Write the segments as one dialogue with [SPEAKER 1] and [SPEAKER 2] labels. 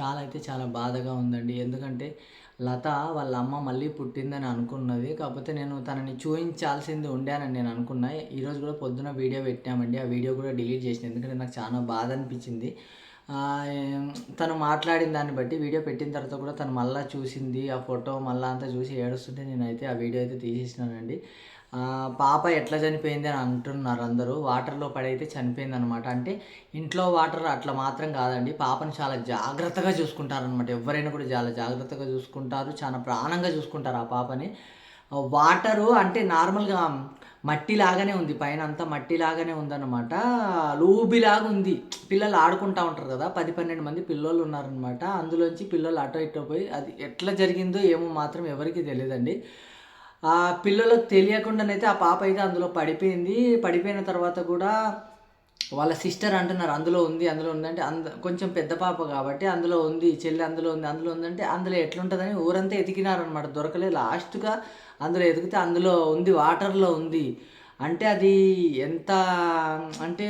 [SPEAKER 1] చాలా అయితే చాలా బాధగా ఉందండి. ఎందుకంటే లత వాళ్ళ అమ్మ మళ్ళీ పుట్టిందని అనుకున్నది. కాకపోతే నేను తనని చూపించాల్సింది ఉండానని నేను అనుకున్నా. ఈరోజు కూడా పొద్దున వీడియో పెట్టామండి. ఆ వీడియో కూడా డిలీట్ చేసిన ఎందుకంటే నాకు చాలా బాధ అనిపించింది. తను మాట్లాడిన దాన్ని బట్టి వీడియో పెట్టిన తర్వాత కూడా తను మళ్ళీ చూసింది. ఆ ఫోటో మళ్ళీ అంతా చూసి ఏడుస్తుంటే నేనైతే ఆ వీడియో అయితే తీసేసినానండి. పాప ఎట్లా చనిపోయింది అని అంటున్నారు అందరూ. వాటర్లో పడైతే చనిపోయింది అనమాట అంటే ఇంట్లో వాటర్ అట్లా మాత్రం కాదండి. పాపని చాలా జాగ్రత్తగా చూసుకుంటారనమాట ఎవరైనా కూడా చాలా జాగ్రత్తగా చూసుకుంటారు. చాలా ప్రాణంగా చూసుకుంటారు ఆ పాపని. వాటరు అంటే నార్మల్గా మట్టి లాగానే ఉంది. పైన అంతా మట్టి లాగానే ఉందన్నమాట. లూబిలాగా ఉంది. పిల్లలు ఆడుకుంటా ఉంటారు కదా. పది పన్నెండు మంది పిల్లలు ఉన్నారనమాట అందులోంచి పిల్లలు అటో ఇటో పోయి అది ఎట్లా జరిగిందో ఏమో మాత్రం ఎవరికి తెలియదండి. ఆ పిల్లలకు తెలియకుండానైతే ఆ పాప అయితే అందులో పడిపోయింది. పడిపోయిన తర్వాత కూడా వాళ్ళ సిస్టర్ అంటున్నారు అందులో ఉంది అందులో ఉందంటే అంద కొంచెం పెద్ద పాప కాబట్టి అందులో ఉంది చెల్లి అందులో ఉంది అందులో ఉందంటే అందులో ఎట్లుంటుందని ఊరంతా ఎతికినారనమాట దొరకలే. లాస్ట్గా అందులో ఎతికితే అందులో ఉంది వాటర్లో ఉంది. అంటే అది ఎంత అంటే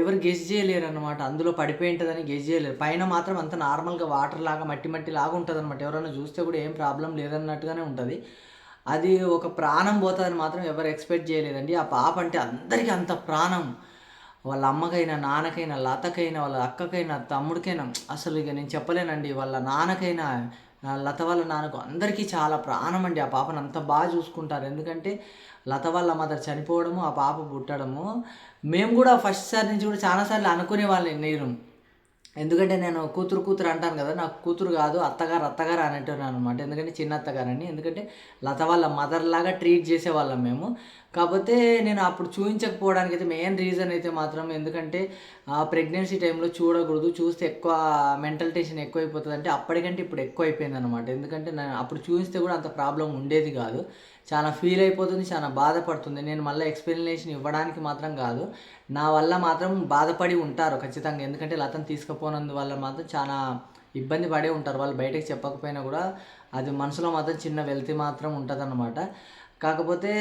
[SPEAKER 1] ఎవరు గెస్ చేయలేరు అనమాట అందులో పడిపోయి ఉంటుందని గెస్ చేయలేరు. పైన మాత్రం అంత నార్మల్గా వాటర్ లాగా మట్టి మట్టి లాగా ఉంటుంది అనమాట ఎవరైనా చూస్తే కూడా ఏం ప్రాబ్లం లేదన్నట్టుగానే ఉంటుంది. అది ఒక ప్రాణం పోతుందని మాత్రం ఎవరు ఎక్స్పెక్ట్ చేయలేదండి. ఆ పాప అంటే అందరికీ అంత ప్రాణం. వాళ్ళ అమ్మకైనా నాన్నకైనా లతకైనా వాళ్ళ అక్కకైనా తమ్ముడికైనా అసలు ఇక నేను చెప్పలేనండి. వాళ్ళ నాన్నకైనా లత వాళ్ళ నాన్నకు అందరికీ చాలా ప్రాణం అండి ఆ పాపను అంత బాగా చూసుకుంటారు. ఎందుకంటే లత వాళ్ళ మదర్ చనిపోవడము ఆ పాప పుట్టడము. మేము కూడా ఫస్ట్ సారి నుంచి కూడా చాలాసార్లు అనుకునే వాళ్ళని నేను ఎందుకంటే నేను కూతురు కూతురు అంటాను కదా నాకు కూతురు కాదు అత్తగారు అత్తగారు అనేటున్నాను అనమాట ఎందుకంటే చిన్న అత్తగారని ఎందుకంటే లత వాళ్ళ మదర్ లాగా ట్రీట్ చేసేవాళ్ళం మేము. కాకపోతే నేను అప్పుడు చూపించకపోవడానికి అయితే మెయిన్ రీజన్ అయితే మాత్రం ఎందుకంటే ఆ ప్రెగ్నెన్సీ టైంలో చూడకూడదు. చూస్తే ఎక్కువ మెంటల్ టెన్షన్ ఎక్కువైపోతుంది అంటే అప్పటికంటే ఇప్పుడు ఎక్కువ అయిపోయింది అనమాట ఎందుకంటే నేను అప్పుడు చూపిస్తే కూడా అంత ప్రాబ్లం ఉండేది కాదు. చాలా ఫీల్ అయిపోతుంది చాలా బాధపడుతుంది. నేను మళ్ళీ ఎక్స్ప్లెనేషన్ ఇవ్వడానికి మాత్రం కాదు. నా వల్ల మాత్రం బాధపడి ఉంటారు ఖచ్చితంగా. ఎందుకంటే లతను తీసుకుపోనందు వల్ల మాత్రం చాలా ఇబ్బంది పడే ఉంటారు. వాళ్ళు బయటకు చెప్పకపోయినా కూడా అది మనసులో మాత్రం చిన్న వెళ్తి మాత్రం ఉంటుంది కాకపోతే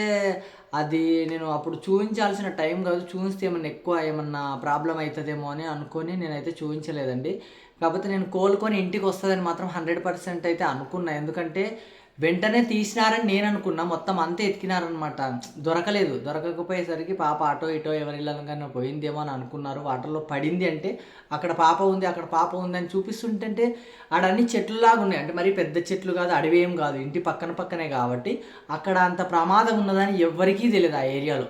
[SPEAKER 1] అది నేను అప్పుడు చూపించాల్సిన టైం కాదు. చూపిస్తే ఏమన్నా ఎక్కువ ఏమన్నా ప్రాబ్లం అవుతుందేమో అని అనుకొని నేనైతే చూపించలేదండి కాకపోతే నేను కోలుకొని ఇంటికి వస్తుందని మాత్రం హండ్రెడ్ పర్సెంట్ అయితే అనుకున్నా. ఎందుకంటే వెంటనే తీసినారని నేను అనుకున్నా. మొత్తం అంతా ఎతికినారనమాట దొరకలేదు. దొరకకపోయేసరికి పాప అటో ఇటో ఎవరి పోయిందేమో అని అనుకున్నారు. వాటర్లో పడింది అంటే అక్కడ పాప ఉంది అక్కడ పాప ఉంది అని చూపిస్తుంటే ఆడన్ని చెట్లులాగా ఉన్నాయి అంటే మరి పెద్ద చెట్లు కాదు అడవి ఏం కాదు. ఇంటి పక్కన పక్కనే కాబట్టి అక్కడ అంత ప్రమాదం ఉన్నదని ఎవ్వరికీ తెలియదు ఆ ఏరియాలో.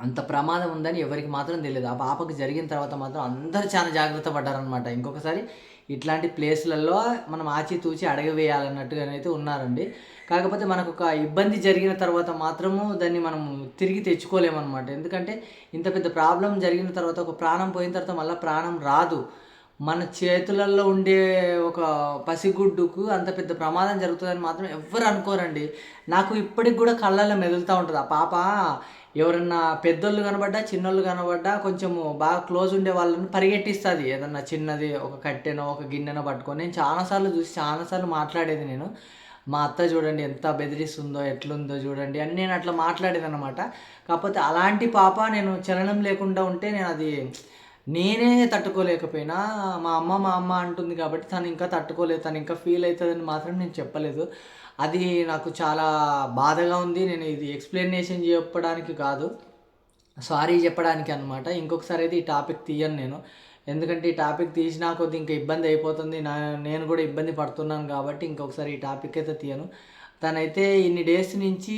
[SPEAKER 1] అంత ప్రమాదం ఉందని ఎవరికి మాత్రం తెలియదు. ఆ పాపకు జరిగిన తర్వాత మాత్రం అందరూ చాలా జాగ్రత్త పడ్డారనమాట ఇంకొకసారి ఇట్లాంటి ప్లేస్లలో మనం ఆచితూచి అడగవేయాలన్నట్టుగానైతే ఉన్నారండి. కాకపోతే మనకు ఒక ఇబ్బంది జరిగిన తర్వాత మాత్రము దాన్ని మనం తిరిగి తెచ్చుకోలేమన్నమాట. ఎందుకంటే ఇంత పెద్ద ప్రాబ్లం జరిగిన తర్వాత ఒక ప్రాణం పోయిన తర్వాత మళ్ళీ ప్రాణం రాదు. మన చేతులలో ఉండే ఒక పసిగుడ్డుకు అంత పెద్ద ప్రమాదం జరుగుతుందని మాత్రం ఎవ్వరు అనుకోరండి. నాకు ఇప్పటికి కూడా కళ్ళల్లో మెదులుతూ ఉంటుంది. ఆ పాప ఎవరన్నా పెద్దోళ్ళు కనబడ్డా చిన్నోళ్ళు కనబడ్డా కొంచెము బాగా క్లోజ్ ఉండే వాళ్ళని పరిగెట్టిస్తుంది. ఏదన్నా చిన్నది ఒక కట్టెనో ఒక గిన్నెనో పట్టుకొని నేను చాలాసార్లు చూసి చాలాసార్లు మాట్లాడేది నేను. మా అత్త చూడండి ఎంత బెదిరిస్తుందో ఎట్లుందో చూడండి అని నేను అట్లా మాట్లాడేది అనమాట కాకపోతే అలాంటి పాప నేను చలనం లేకుండా ఉంటే నేను అది నేనే తట్టుకోలేకపోయినా. మా అమ్మ మా అమ్మ అంటుంది కాబట్టి తను ఇంకా తట్టుకోలేదు తను ఇంకా ఫీల్ అవుతుందని మాత్రం నేను చెప్పలేదు. అది నాకు చాలా బాధగా ఉంది. నేను ఇది ఎక్స్ప్లెనేషన్ చెప్పడానికి కాదు. సారీ చెప్పడానికి అనమాట ఇంకొకసారి అయితే ఈ టాపిక్ తీయను నేను. ఎందుకంటే ఈ టాపిక్ తీసినా కొద్ది ఇంకా ఇబ్బంది అయిపోతుంది. నా నేను కూడా ఇబ్బంది పడుతున్నాను కాబట్టి ఇంకొకసారి ఈ టాపిక్ అయితే తీయను. తనైతే ఇన్ని డేస్ నుంచి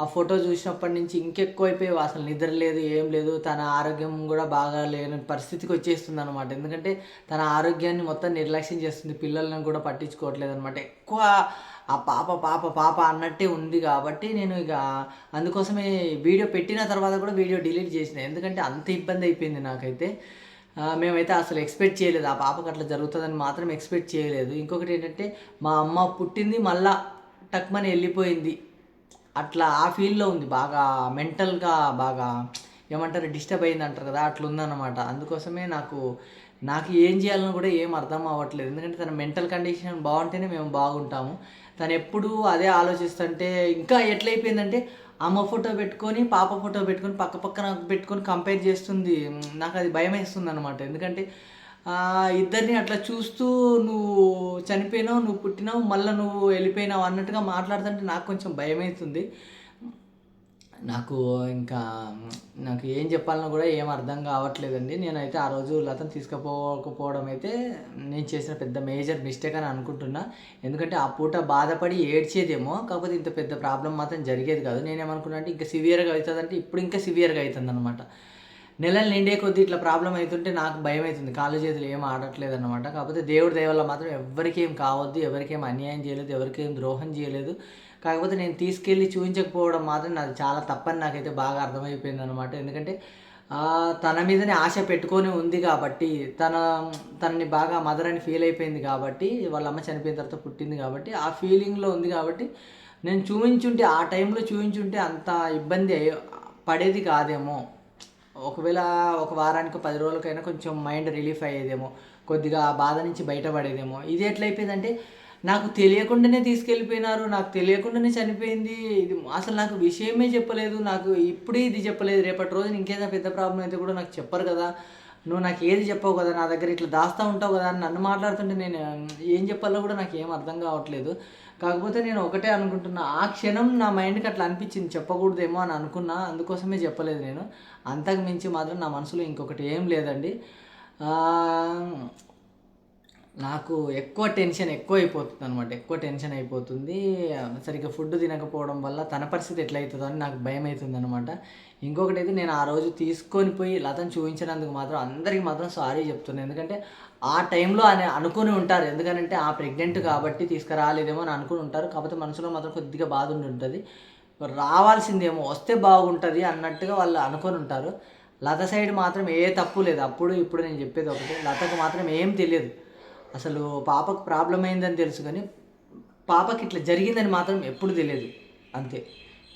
[SPEAKER 1] ఆ ఫోటో చూసినప్పటి నుంచి ఇంకెక్కువ అయిపోయి అసలు నిద్ర లేదు ఏం లేదు. తన ఆరోగ్యం కూడా బాగా లేని పరిస్థితికి వచ్చేస్తుంది అనమాట ఎందుకంటే తన ఆరోగ్యాన్ని మొత్తం నిర్లక్ష్యం చేస్తుంది. పిల్లలను కూడా పట్టించుకోవట్లేదు అనమాట ఎక్కువ ఆ పాప పాప పాప అన్నట్టే ఉంది కాబట్టి నేను ఇక అందుకోసమే వీడియో పెట్టిన తర్వాత కూడా వీడియో డిలీట్ చేసిన. ఎందుకంటే అంత ఇబ్బంది అయిపోయింది నాకైతే. మేమైతే అసలు ఎక్స్పెక్ట్ చేయలేదు. ఆ పాపకు అట్లా జరుగుతుందని మాత్రం ఎక్స్పెక్ట్ చేయలేదు. ఇంకొకటి ఏంటంటే మా అమ్మ పుట్టింది మళ్ళా టక్మని వెళ్ళిపోయింది. అట్లా ఆ ఫీల్డ్లో ఉంది బాగా మెంటల్గా బాగా ఏమంటారు డిస్టర్బ్ అయింది అంటారు కదా అట్లా ఉందన్నమాట అందుకోసమే నాకు నాకు ఏం చేయాలని కూడా ఏం అర్థం అవ్వట్లేదు. ఎందుకంటే తన మెంటల్ కండిషన్ బాగుంటేనే మేము బాగుంటాము. తను ఎప్పుడు అదే ఆలోచిస్తుంటే ఇంకా ఎట్లయిపోయిందంటే అమ్మ ఫోటో పెట్టుకొని పాప ఫోటో పెట్టుకొని పక్క పక్కన పెట్టుకొని కంపేర్ చేస్తుంది. నాకు అది భయం వేస్తుంది అనమాట ఎందుకంటే ఇద్దరిని అట్లా చూస్తూ నువ్వు చనిపోయినావు నువ్వు పుట్టినావు మళ్ళీ నువ్వు వెళ్ళిపోయినావు అన్నట్టుగా మాట్లాడుతుంటే నాకు కొంచెం భయం అవుతుంది నాకు ఇంకా నాకు ఏం చెప్పాలన్నా కూడా ఏం అర్థం కావట్లేదండి. నేనైతే ఆ రోజు లతను తీసుకుపోకపోవడం అయితే నేను చేసిన పెద్ద మేజర్ మిస్టేక్ అని అనుకుంటున్నా. ఎందుకంటే ఆ పూట బాధపడి ఏడ్చేదేమో కాకపోతే ఇంత పెద్ద ప్రాబ్లం మాత్రం జరిగేది కాదు. నేనేమనుకున్నా అంటే ఇంకా సివియర్గా అవుతుంది అంటే ఇప్పుడు ఇంకా సివియర్గా అవుతుంది అనమాట నెలలు నిండే కొద్దీ ఇట్లా ప్రాబ్లం అవుతుంటే నాకు భయం అవుతుంది. కాళ్ళు చేతులు ఏం ఆడట్లేదు అనమాట కాకపోతే దేవుడి దయవల్ల మాత్రం ఎవరికి ఏం కావద్దు ఎవరికి ఏం అన్యాయం చేయలేదు ఎవరికేం ద్రోహం చేయలేదు. కాకపోతే నేను తీసుకెళ్ళి చూపించకపోవడం మాత్రం నాకు చాలా తప్పని నాకైతే బాగా అర్థమైపోయింది అనమాట ఎందుకంటే తన మీదనే ఆశ పెట్టుకొని ఉంది కాబట్టి తన తనని బాగా మదర్ అని ఫీల్ అయిపోయింది కాబట్టి వాళ్ళ అమ్మ చనిపోయిన తర్వాత పుట్టింది కాబట్టి ఆ ఫీలింగ్లో ఉంది కాబట్టి నేను చూపించుంటే ఆ టైంలో చూపించుంటే అంత ఇబ్బంది అయ్యే- పడేది కాదేమో. ఒకవేళ ఒక వారానికి పది రోజులకైనా కొంచెం మైండ్ రిలీఫ్ అయ్యేదేమో కొద్దిగా ఆ బాధ నుంచి బయటపడేదేమో. ఇది ఎట్లయిపోయిందంటే నాకు తెలియకుండానే తీసుకెళ్ళిపోయినారు నాకు తెలియకుండానే చనిపోయింది. ఇది అసలు నాకు విషయమే చెప్పలేదు నాకు ఇప్పుడే ఇది చెప్పలేదు. రేపటి రోజున ఇంకేదైనా పెద్ద ప్రాబ్లం అయితే కూడా నాకు చెప్పరు కదా. నువ్వు నాకు ఏది చెప్పవు కదా నా దగ్గర ఇట్లా దాస్తా ఉంటావు కదా అని నన్ను మాట్లాడుతుంటే నేను ఏం చెప్పాలో కూడా నాకు ఏం అర్థం కావట్లేదు. కాకపోతే నేను ఒకటే అనుకుంటున్నా ఆ క్షణం నా మైండ్కి అట్లా అనిపించింది చెప్పకూడదేమో అని అనుకున్నా అందుకోసమే చెప్పలేదు నేను. అంతకు మించి మాత్రం నా మనసులో ఇంకొకటి ఏం లేదండి. నాకు ఎక్కువ టెన్షన్ ఎక్కువ అయిపోతుంది అనమాట ఎక్కువ టెన్షన్ అయిపోతుంది. సరిగ్గా ఫుడ్ తినకపోవడం వల్ల తన పరిస్థితి ఎట్లయితుందో అని నాకు భయం అవుతుంది అనమాట ఇంకొకటి అయితే నేను ఆ రోజు తీసుకొని పోయి లతను చూపించినందుకు మాత్రం అందరికీ మాత్రం సారీ చెప్తున్నాను ఎందుకంటే ఆ టైంలో అని అనుకుని ఉంటారు. ఎందుకంటే ఆ ప్రెగ్నెంట్ కాబట్టి తీసుకురాలేదేమో అని అనుకుని ఉంటారు. కాకపోతే మనసులో మాత్రం కొద్దిగా బాధ ఉండి ఉంటుంది. రావాల్సిందేమో వస్తే బాగుంటుంది అన్నట్టుగా వాళ్ళు అనుకొని ఉంటారు. లత సైడ్ మాత్రం ఏ తప్పు లేదు. అప్పుడు ఇప్పుడు నేను చెప్పేది ఒకటి. లతకు మాత్రం ఏం తెలియదు. అసలు పాపకు ప్రాబ్లం అయిందని తెలుసు కానీ పాపకి ఇట్లా జరిగిందని మాత్రం ఎప్పుడు తెలియదు. అంతే.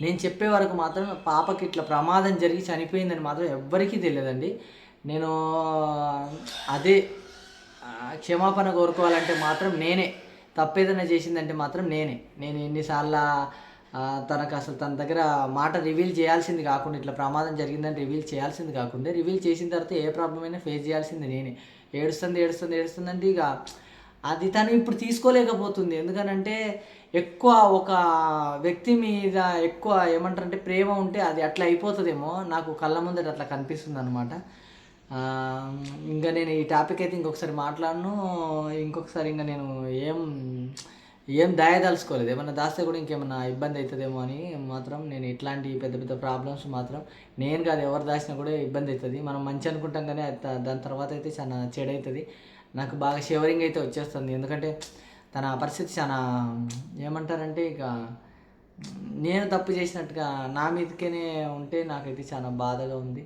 [SPEAKER 1] నేను చెప్పే వరకు మాత్రం పాపకి ఇట్లా ప్రమాదం జరిగి చనిపోయిందని మాత్రం ఎవ్వరికీ తెలియదండి. నేను అదే క్షమాపణ కోరుకోవాలంటే మాత్రం నేనే. తప్పేదైనా చేసిందంటే మాత్రం నేనే. నేను ఎన్నిసార్లు తనకు అసలు తన దగ్గర మాట రివీల్ చేయాల్సింది కాకుండా ఇట్లా ప్రమాదం జరిగిందని రివీల్ చేయాల్సింది కాకుండా రివీల్ చేసిన తర్వాత ఏ ప్రాబ్లం అయినా ఫేస్ చేయాల్సింది నేనే. ఏడుస్తుంది ఏడుస్తుంది ఏడుస్తుంది అంటే ఇక అది తను ఇప్పుడు తీసుకోలేకపోతుంది. ఎందుకనంటే ఎక్కువ ఒక వ్యక్తి మీద ఎక్కువ ఏమంటారంటే ప్రేమ ఉంటే అది అట్లా అయిపోతుందేమో. నాకు కళ్ళ ముందట అట్లా కనిపిస్తుంది అనమాట ఇంకా నేను ఈ టాపిక్ అయితే ఇంకొకసారి మాట్లాడను. ఇంకొకసారి ఇంకా నేను ఏం ఏం దాయదలుచుకోలేదు ఏమన్నా దాస్తే కూడా ఇంకేమన్నా ఇబ్బంది అవుతుందేమో అని మాత్రం నేను ఇట్లాంటి పెద్ద పెద్ద ప్రాబ్లమ్స్ మాత్రం నేను కాదు ఎవరు దాచినా కూడా ఇబ్బంది అవుతుంది మనం మంచి అనుకుంటాం కానీ దాని తర్వాత అయితే చాలా చెడు అవుతుంది నాకు బాగా షివరింగ్ అయితే వచ్చేస్తుంది. ఎందుకంటే తన పరిస్థితి చాలా ఏమంటారంటే ఇక నేను తప్పు చేసినట్టుగా నా మీదకేనే ఉంటే నాకైతే చాలా బాధగా ఉంది.